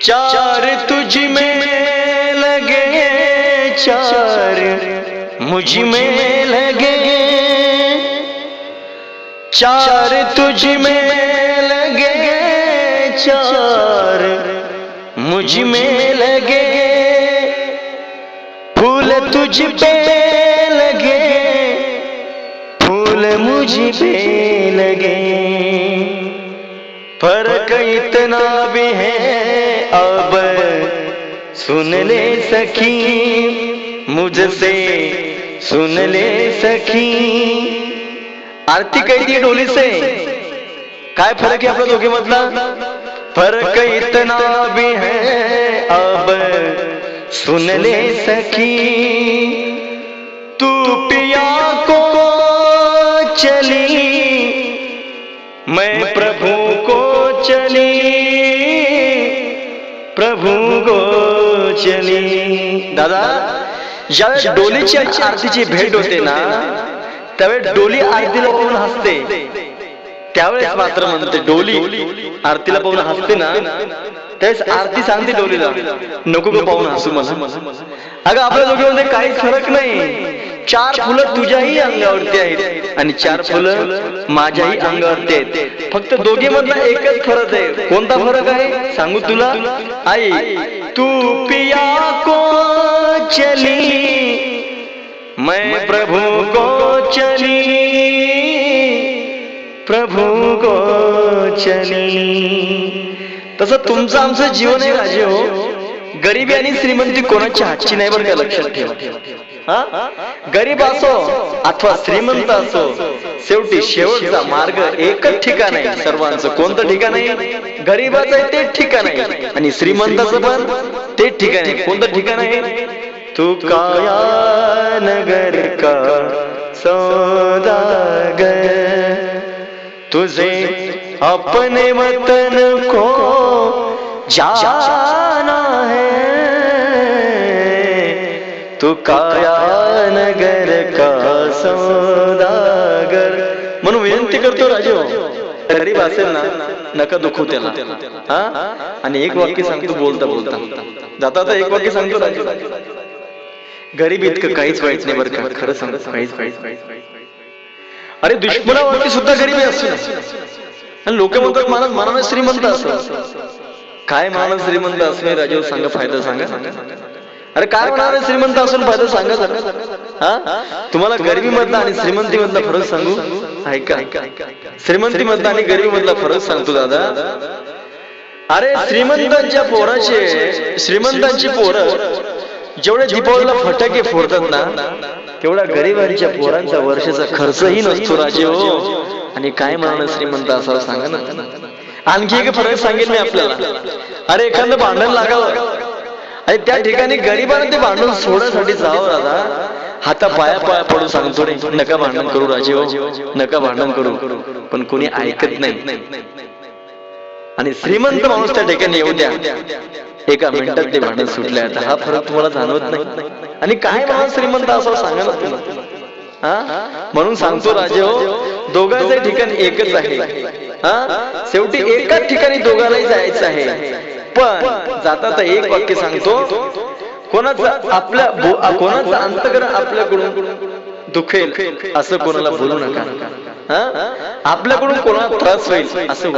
चार तुझ में लगे चार मुझमें लगे चार तुझ में लगे चार मुझमें लगे फूल तुझ पे लगे फूल मुझ पे लगे फ़र्क इतना भी है अब सुन ले सखी, मुझसे सुन ले सखी। आरती कैदी डोली से? काय फरक आपल्या के मतलब? फरक इतना भी है, अब सुन ले सखी। चली दादा ज्यावेळेस डोलीची आरतीची भेट होते ना त्यावेळेस डोली आरतीला पाहून हसते. त्यावेळेस मात्र म्हणते डोली आरतीला पाहून हसते ना. त्यावेळेस आरती सांगते डोलीला नको पाहून हसू मला. अगं आपल्या दोघीमध्ये काहीच फरक नाही. चार फुलं तुझ्याही अंगावरती आहेत. आणि चार फुलं माझ्याही अंगावरती आहेत. फक्त दोघी मधला एकच फरक आहे. कोणता फरक आहे? सांगू तुला? आई तू पिया को चली। मैं प्रभु को चली। प्रभु को चली। तसं तुमचं आमचं जीवन आहे राजे हो. गरिबी आणि श्रीमंती कोणाच्या हातची नाही बरं का लक्षात ठेवा. हा? गरीब असो अथवा श्रीमंत असो शेवटी शेवटचा मार्ग एकच ठिकाण आहे. सर्वांचं कोणतं ठिकाण आहे? गरीबाचं आहे तेच ठिकाण आहे. आणि श्रीमंताचं पण तेच ठिकाण आहे. कोणतं ठिकाण आहे? तू काया नगर का? सौदागर. तुझे अपने वतन को जाना है। तू काया नगर का सौदागर. म्हणून विनंती करतो राजू गरीब असेल ना नका दुखू त्याला. हा? आणि एक वाक्य सांगतो बोलता बोलता. जाता आता एक वाक्य सांगतो राजू. गरीब इतकं काहीच वाईट नाही बरं का खरं सांगतो. काहीच वाईट अरे दुश्मनावरती सुद्धा गरिबी असते आणि लोक म्हणतात माणूस मानव श्रीमंत असं काय माणूस श्रीमंत असणे राजीव सांगा फायदा सांगा. अरे काय होणार श्रीमंत असून फायदा सांगा. हा? तुम्हाला गरिबी मधला आणि श्रीमंती मधला फरक सांगू? ऐका. श्रीमंती मधला आणि गरिबी मधला फरक सांगतो दादा. अरे श्रीमंतांच्या पोराचे श्रीमंतांची पोरं जेवढे दीपावलीला फटाके फोडतात ना तेवढा गरिबांच्या पोरांचा वर्षाचा खर्चही नसतो राजे हो. आणि काय म्हणणं श्रीमंत असावं सांगा ना आणखी एक फरक सांगेल मी आपल्याला. अरे एखादं भांडण लागावं. आणि त्या ठिकाणी गरिबांना ते भांडून सोडासाठी जावं दादा. हाता पाया पाया पडून सांगतो रे नका भांडण करू राजे हो, नका भांडण करू. पण कोणी ऐकत नाही. आणि श्रीमंत माणूस त्या ठिकाणी येऊ द्या. एका मिनिटात ते भांडण सुटले आता हा फरक तुम्हाला जाणवत नाही. आणि काय माणूस श्रीमंत असं सांगा ना म्हणून सांगतो राजे हो दोघांचं ठिकाण एकच आहे. हा? शेवटी एकाच ठिकाणी दोघांनाही जायचं आहे. पण जाता एक वाक्य सांगतो कोणाचं आपल्या कोणाचं अंतकरण आपल्याकडून दुखेल असं कोणाला बोलू नका हा? आपल्याकडून कोणाला त्रास होईल असं